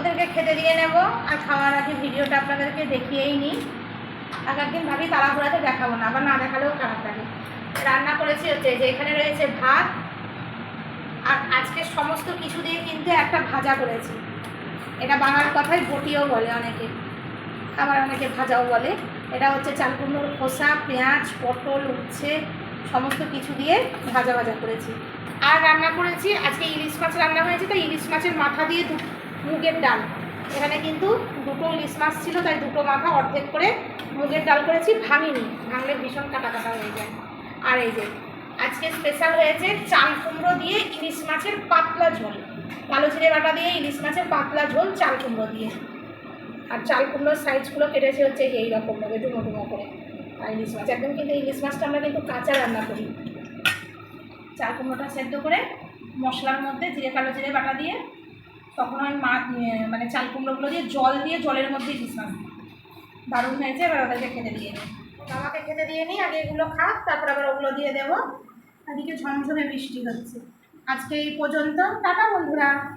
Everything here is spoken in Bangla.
ওদেরকে খেতে দিয়ে নেব আর খাওয়ার আগে ভিডিওটা আপনাদেরকে দেখিয়েই নিই। এক একদিন ভাবি তাড়াহুড়াতে দেখাবো না, আবার না দেখালেও খারাপ লাগে। রান্না করেছি হচ্ছে যে এখানে রয়েছে ভাত, আর আজকে সমস্ত কিছু দিয়ে কিন্তু একটা ভাজা করেছি। এটা বাংলার কথায় বটিও বলে অনেকে, আবার অনেকে ভাজাও বলে। এটা হচ্ছে চাল কুমড়োর খোসা, পেঁয়াজ, পটল, উচ্ছে, সমস্ত কিছু দিয়ে ভাজা ভাজা করেছি। আর রান্না করেছি, আজকে ইলিশ মাছ রান্না হয়েছে, তো ইলিশ মাছের মাথা দিয়ে মুগের ডাল। এখানে কিন্তু দুটো ইলিশ মাছ ছিল, তাই দুটো মাথা অর্ধেক করে মুগের ডাল করেছি, ভাঙিনি। ভাঙলে ভীষণ কাটা কাটা হয়ে যায়। আর এই যে, আজকে স্পেশাল হয়েছে চাল কুমড়ো দিয়ে ইলিশ মাছের পাতলা ঝোল। কালো জিরে বাটা দিয়ে ইলিশ মাছের পাতলা ঝোল চাল কুমড়ো দিয়ে। আর চাল কুমড়োর সাইজগুলো কেটেছে হচ্ছে এই রকমভাবে ডুমো ডুমো করে। আর ইলিশ মাছ, একদম কিন্তু ইলিশ মাছটা আমরা কিন্তু কাঁচা রান্না করি। চাল কুমড়োটা সেদ্ধ করে মশলার মধ্যে জিরে, কালো জিরে বাটা দিয়ে তখন ওই মা মানে চাল কুমড়োগুলো দিয়ে জল দিয়ে জলের মধ্যেই দিই। দারুণ হয়েছে, এবার ওদেরকে খেতে দিয়ে নিই বাবাকে খেতে দিয়ে নিই আগে এগুলো খাক, তারপর আবার ওগুলো দিয়ে দেবো। এদিকে ঝমঝমে বৃষ্টি হচ্ছে। আজকে এই পর্যন্ত, টাটা বন্ধুরা।